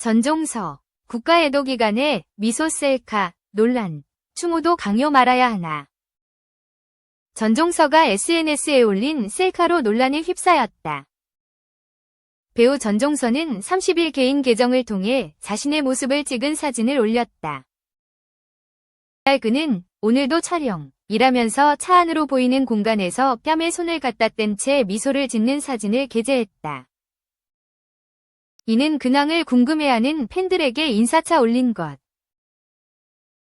전종서, 국가애도 기간에 미소 셀카, 논란, 추모도 강요 말아야 하나. 전종서가 SNS에 올린 셀카로 논란에 휩싸였다. 배우 전종서는 30일 개인 계정을 통해 자신의 모습을 찍은 사진을 올렸다. 날 그는 오늘도 촬영, 일하면서 차 안으로 보이는 공간에서 뺨에 손을 갖다 댄채 미소를 짓는 사진을 게재했다. 이는 근황을 궁금해하는 팬들에게 인사차 올린 것.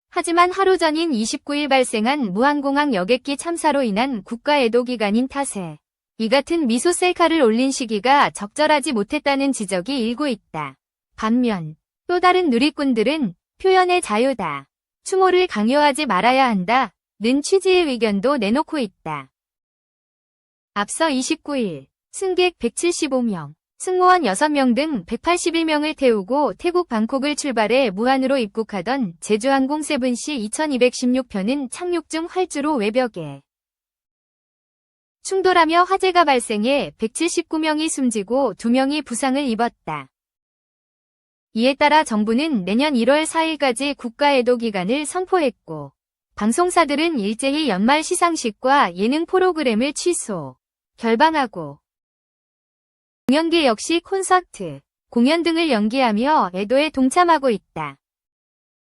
하지만 하루 전인 29일 발생한 무한공항 여객기 참사로 인한 국가애도 기간인 탓에 이 같은 미소 셀카를 올린 시기가 적절하지 못했다는 지적이 일고 있다. 반면 또 다른 누리꾼들은 표현의 자유다. 추모를 강요하지 말아야 한다. 는 취지의 의견도 내놓고 있다. 앞서 29일 승객 175명, 승무원 6명 등 181명을 태우고 태국 방콕을 출발해 무한으로 입국하던 제주항공 세븐시 2216편은 착륙 중 활주로 외벽에 충돌하며 화재가 발생해 179명이 숨지고 2명이 부상을 입었다. 이에 따라 정부는 내년 1월 4일까지 국가애도 기간을 선포했고 방송사들은 일제히 연말 시상식과 예능 프로그램을 취소, 결방하고 공연계 역시 콘서트, 공연 등을 연기하며 애도에 동참하고 있다.